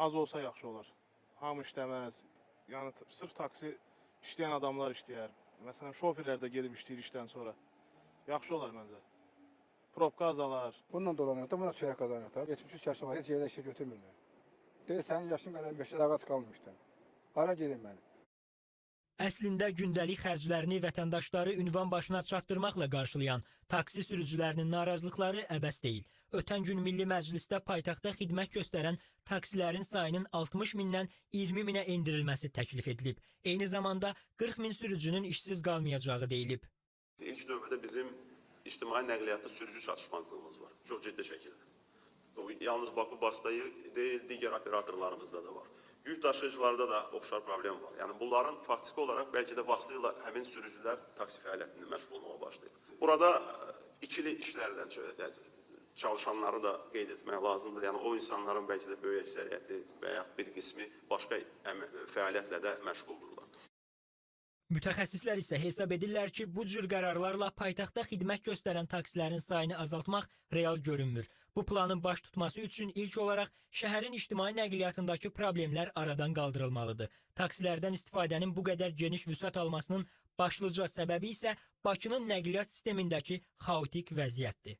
az olsa yaxşı olar. Hamı işləməz. Yəni sırf taksi işləyən adamlar işləyər. Məsələn, şoferlər də gedib işləyir işdən sonra. Yaxşı olar məncə. Probka azalar. Bununla dolanır da buna çörək qazanır da. 73 yaşım var, heç yerdə işə götürmürlər. Deyir, sənin yaşın qədər 5 ağac qalmış da. Hara gedim mən? Əslində gündəlik xərclərini vətəndaşları ünvan başına çatdırmaqla qarşılayan taksi sürücülərinin narazılıqları əbəs deyil. Ötən gün Milli Məclisdə paytaxtda xidmət göstərən taksilərin sayının 60 mindən 20 minə endirilməsi təklif edilib. Eyni zamanda 40 min sürücünün işsiz qalmayacağı deyilib. İlk növbədə bizim ictimai nəqliyyatda sürücü çatışmazlığımız var. Çox ciddi şəkildə. Bu yalnız Baku Bastayı deyil, digər operatorlarımızda da var. Yük daşıyıcılarda da oxşar problem var. Yəni bunların faktiki olaraq bəlkə də vaxtı ilə həmin sürücülər taksi fəaliyyətində məşğul olmağa başlayır. Burada ə, ikili işlərdə çalışanları da qeyd etmək lazımdır. Yəni o insanların bəlkə də böyük əksəriyyəti və ya bir qismi başqa fəaliyyətlə də məşğuldurlar. Mütəxəssislər isə hesab edirlər ki, bu cür qərarlarla paytaxtda xidmət göstərən taksilərin sayını azaltmaq real görünmür. Bu planın baş tutması üçün ilk olaraq şəhərin ictimai nəqliyyatındakı problemlər aradan qaldırılmalıdır. Taksilərdən istifadənin bu qədər geniş vüsət almasının başlıca səbəbi isə Bakının nəqliyyat sistemindəki xaotik vəziyyətdir.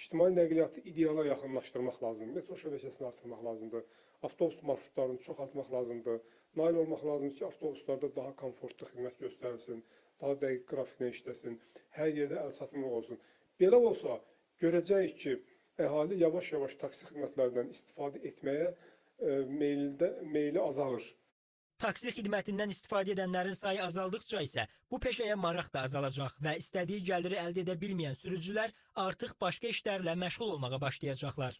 İctimai nəqliyyatı ideala yaxınlaşdırmaq lazımdır. Metro şəbəkəsini artırmaq lazımdır. Avtobus marşrutlarını çoxaltmaq lazımdır. Nail olmaq lazımdır ki, avtobuslarda daha komfortlu xidmət göstərilsin, daha dəqiq qrafiklə işləsin, hər yerdə əlçatımlıq olsun. Belə olsa, görəcəyik ki, əhali yavaş-yavaş taksi xidmətlərindən istifadə etməyə e, meyldə meyli azalır. Taksi xidmətindən istifadə edənlərin sayı azaldıqca isə bu peşəyə maraq da azalacaq və istədiyi gəliri əldə edə bilməyən sürücülər artıq başqa işlərlə məşğul olmağa başlayacaqlar.